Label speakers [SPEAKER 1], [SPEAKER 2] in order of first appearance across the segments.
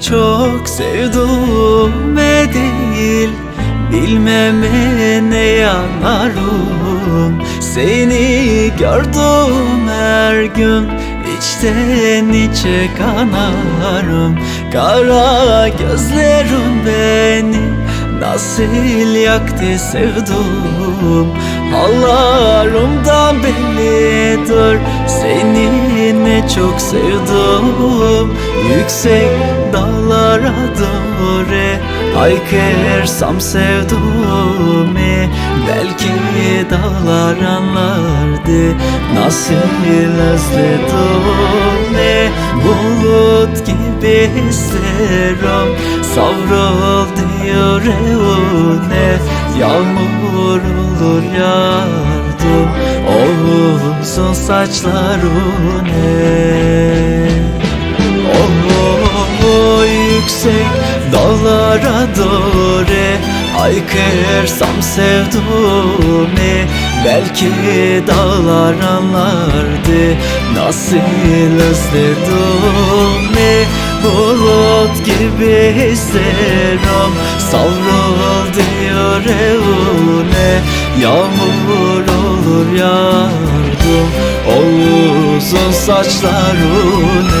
[SPEAKER 1] Çok sevduğume değil Bilmeme ne yanarım Seni gördüm her gün içten içe kanarım. Kara gözlerim beni Nasıl yaktı sevdum Hallarımdan bellidir Seni ne çok sevdim. Yüksek dağlara doğru Haykırsam sevduğumu Belki dağlar anlardı. Nasıl özledim? Bulut gibi isterim Savruldu yüreğine Yağmur olur yardım O uzun saçlarına Oh yüksek dağlara doğru Haykırsam sevduğumu Belki dağlar anlardı Nasıl özledim Bulut gibi isterim Savruldu yüreğine Yağmur olur yardım O uzun saçlarına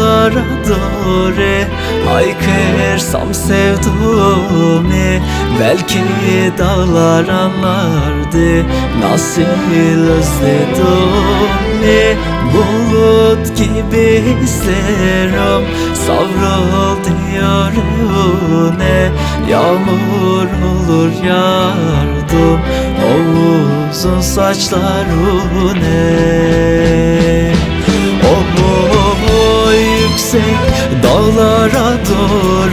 [SPEAKER 1] dağlara doğru Haykırsam sevduğumu Belki dağlar anlardı Nasıl özledim Bulut gibi isterim Savruldu yüreğine Yağmur olur yardım O uzun saçlarına Oh dağlara doğru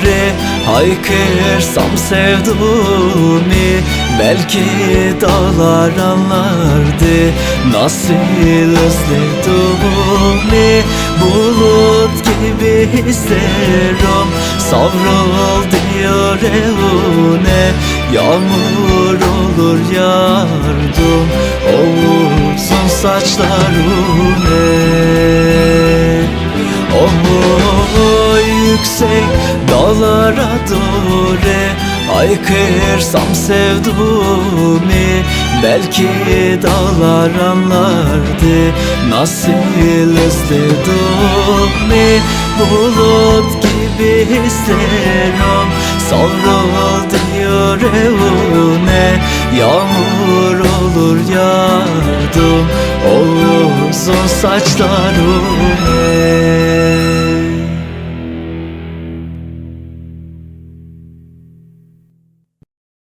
[SPEAKER 1] Haykırsam sevduğumu Belki dağlar anlardı. Nasıl özledim Bulut gibi isterim Savruldu yüreğine Yağmur olur yardım O uzun yüksek dağlara doğru Haykırsam sevduğumu Belki dağlar anlardı Nasıl özledim Bulut gibi isterim Savruldu yüreğine Yağmur olur yardım O uzun saçlarına